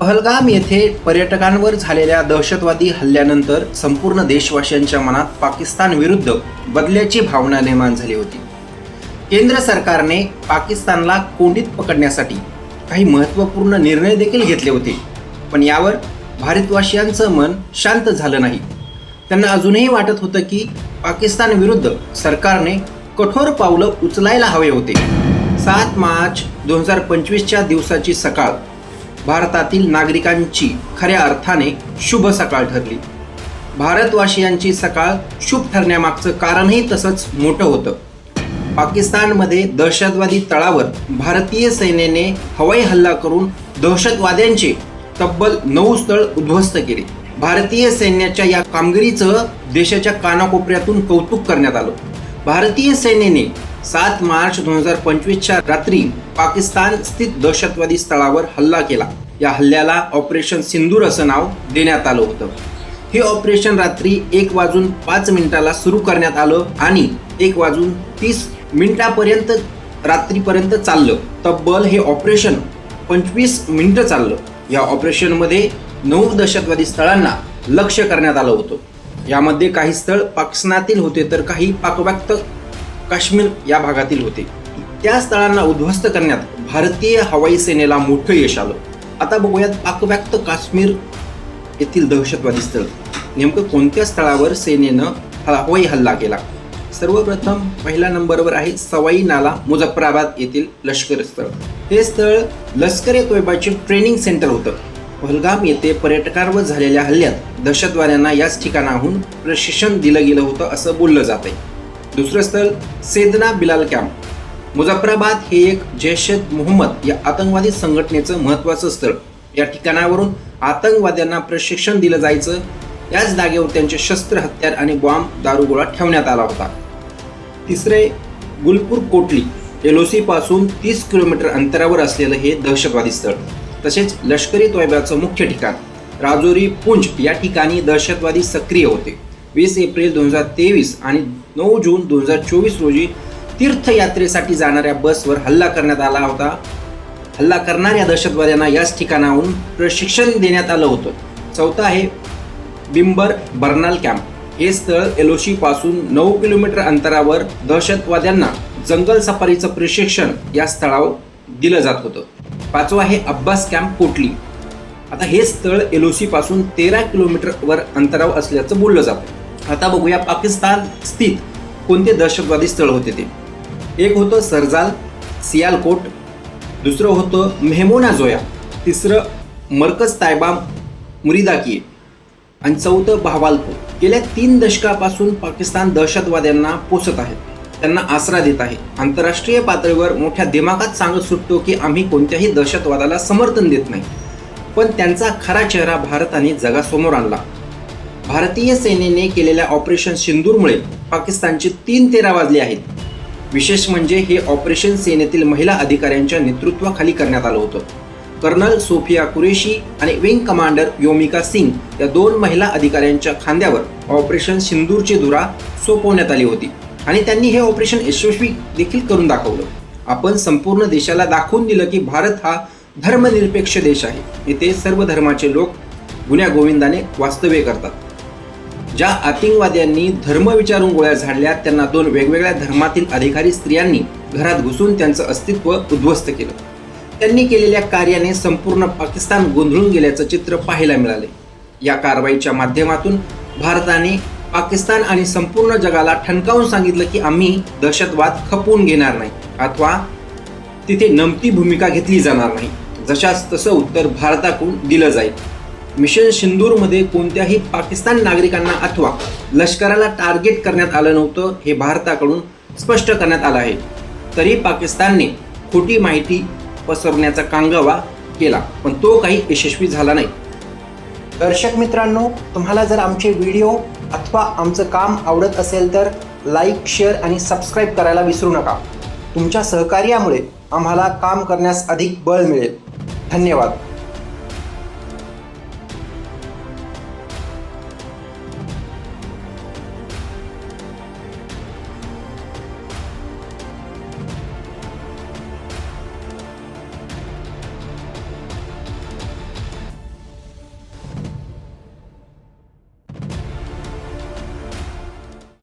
पहलगाम येथे पर्यटकांवर झालेल्या दहशतवादी हल्ल्यानंतर संपूर्ण देशवासियांच्या मनात पाकिस्तान विरुद्ध बदल्याची भावना निर्माण झाली होती. केंद्र सरकारने पाकिस्तानला कोंडीत पकडण्यासाठी काही महत्त्वपूर्ण निर्णय देखील घेतले होते पण यावर भारतवासियांचं मन शांत झालं नाही. त्यांना अजूनही वाटत होतं की पाकिस्तान विरुद्ध सरकारने कठोर पावलं उचलायला हवे होते. सात मार्च दोन हजार पंचवीसच्या दिवसाची सकाळ भारतातील नागरिकांची खऱ्या अर्थाने शुभ सकाळ ठरली. भारतवासियांची सकाळ शुभ ठरण्यामागचं कारणही तसंच मोठं होतं. पाकिस्तानमध्ये दहशतवादी तळावर भारतीय सैन्याने हवाई हल्ला करून दहशतवाद्यांचे तब्बल नऊ स्थळ उद्ध्वस्त केले. भारतीय सैन्याच्या या कामगिरीचं देशाच्या कानाकोपऱ्यातून कौतुक करण्यात आलं. भारतीय सैन्याने सात मार्च दोन हजार पंचवीसच्या रात्री पाकिस्तान स्थित दहशतवादी स्थळावर हल्ला केला. या हल्ल्याला ऑपरेशन सिंदूर असं नाव देण्यात आलं होतं. हे ऑपरेशन रात्री एक वाजून पाच मिनिटाला सुरू करण्यात आलं आणि एक वाजून तीस मिनिटापर्यंत रात्रीपर्यंत चाललं. तब्बल हे ऑपरेशन पंचवीस मिनिटं चाललं. या ऑपरेशनमध्ये नऊ दहशतवादी स्थळांना लक्ष करण्यात आलं होतं. यामध्ये काही स्थळ पाकिस्तानातील होते तर काही पाकव्याप्त काश्मीर या भागातील होते. त्या स्थळांना उद्ध्वस्त करण्यात भारतीय हवाई सेनेला मोठं यश आलं. आता बघूयात पाकव्याप्त काश्मीर येथील दहशतवादी स्थळ. नेमकं कोणत्या स्थळावर सेनेनं हवाई हल्ला केला? सर्वप्रथम पहिल्या नंबरवर आहे सवाई नाला मुझफ्फराबाद येथील लष्कर स्थळ. हे स्थळ लष्कर ए तोयबाचे ट्रेनिंग सेंटर होतं. पहलगाम येथे पर्यटकांवर झालेल्या हल्ल्यात दहशतवाद्यांना याच ठिकाणाहून प्रशिक्षण दिलं गेलं होतं असं बोललं जात आहे दुसरं स्थळ सेदना बिलाल कॅम्प मुझफ्फराबाद हे एक जैशद मोहम्मद या आतंकवादी संघटनेचं महत्त्वाचं स्थळ. या ठिकाणावरून आतंकवाद्यांना प्रशिक्षण दिलं जायचं. याच जागेवर त्यांचे शस्त्र हत्यार आणि बॉम्ब दारुगोळा ठेवण्यात आला होता. तिसरे गुलपूर कोटली एलओसीपासून तीस किलोमीटर अंतरावर असलेलं हे दहशतवादी स्थळ. तसेच लष्करी तोयब्याचं मुख्य ठिकाण राजौरी पुंछ या ठिकाणी दहशतवादी सक्रिय होते. वीस एप्रिल दोन हजार तेवीस आणि नऊ जून दोन हजार चोवीस रोजी तीर्थयात्रेसाठी जाणाऱ्या बसवर हल्ला करण्यात आला होता. हल्ला करणाऱ्या दहशतवाद्यांना याच ठिकाणाहून प्रशिक्षण देण्यात आलं होतं. चौथं आहे बिंबर बर्नाल कॅम्प. हे स्थळ एलोशी पासून नऊ किलोमीटर अंतरावर दहशतवाद्यांना जंगल सफारीचं प्रशिक्षण या स्थळावर दिलं जात होतं. पाचवं आहे अब्बास कॅम्प कोटली. आता हे स्थळ एलोसी पासून तेरा किलोमीटरवर अंतरावर असल्याचं बोललं जातं. आता बघूया पाकिस्तान स्थित कोणते दहशतवादी स्थळ होते ते. एक होतं सरजाल सियालकोट दुसरं होतं मेहमोना जोया तिसरं मरकज तायबाम मुरिदाकी आणि चौथं भावालपूर गेल्या तीन दशकापासून पाकिस्तान दहशतवाद्यांना पोचत आहे. त्यांना आसरा देत आहे. आंतरराष्ट्रीय पातळीवर मोठ्या दिमागात सांगत सुटतो की आम्ही कोणत्याही दहशतवादाला समर्थन देत नाही. पण त्यांचा खरा चेहरा भारताने जगासमोर आणला. भारतीय सेनेने केलेल्या ऑपरेशन सिंदूरमुळे पाकिस्तानचे तीन तेरा वाजले आहेत. विशेष म्हणजे हे ऑपरेशन सेनेतील महिला अधिकाऱ्यांच्या नेतृत्वाखाली करण्यात आलं होतं. कर्नल सोफिया कुरेशी आणि विंग कमांडर योमिका सिंग या दोन महिला अधिकाऱ्यांच्या खांद्यावर ऑपरेशन सिंदूरची धुरा सोपवण्यात आली होती आणि त्यांनी हे ऑपरेशन यशस्वी देखील करून दाखवलं. आपण संपूर्ण देशाला दाखवून दिलं की भारत हा धर्मनिरपेक्ष देश आहे. इथे सर्व धर्माचे लोक गुन्ह्या गोविंदाने वास्तव्य करतात. ज्या आतिंगवाद्यांनी धर्म विचारून गोळ्या झाडल्या त्यांना दोन वेगवेगळ्या धर्मातील अधिकारी स्त्रियांनी घरात घुसून त्यांचं अस्तित्व उद्ध्वस्त केलं. त्यांनी केलेल्या कार्याने संपूर्ण पाकिस्तान गोंधळून गेल्याचं चित्र पाहायला मिळाले. या कारवाईच्या माध्यमातून भारताने पाकिस्तान आणि संपूर्ण जगाला ठणकावून सांगितलं की आम्ही दहशतवाद खपवून घेणार नाही अथवा तिथे नमती भूमिका घेतली जाणार नाही. जशास तसं उत्तर भारताकडून दिलं जाईल. मिशन सिंदूरमध्ये कोणत्याही पाकिस्तान नागरिकांना अथवा लष्कराला टार्गेट करण्यात आलं नव्हतं हे भारताकडून स्पष्ट करण्यात आलं आहे. तरी पाकिस्तानने खोटी माहिती पसरवण्याचा कांगावा केला पण तो काही यशस्वी झाला नाही. दर्शक मित्रांनो तुम्हाला जर आमचे व्हिडिओ अथवा आमचं काम आवडत असेल तर लाईक शेअर आणि सबस्क्राईब करायला विसरू नका. तुमच्या सहकार्यामुळे आम्हाला काम करण्यास अधिक बळ मिळेल. धन्यवाद.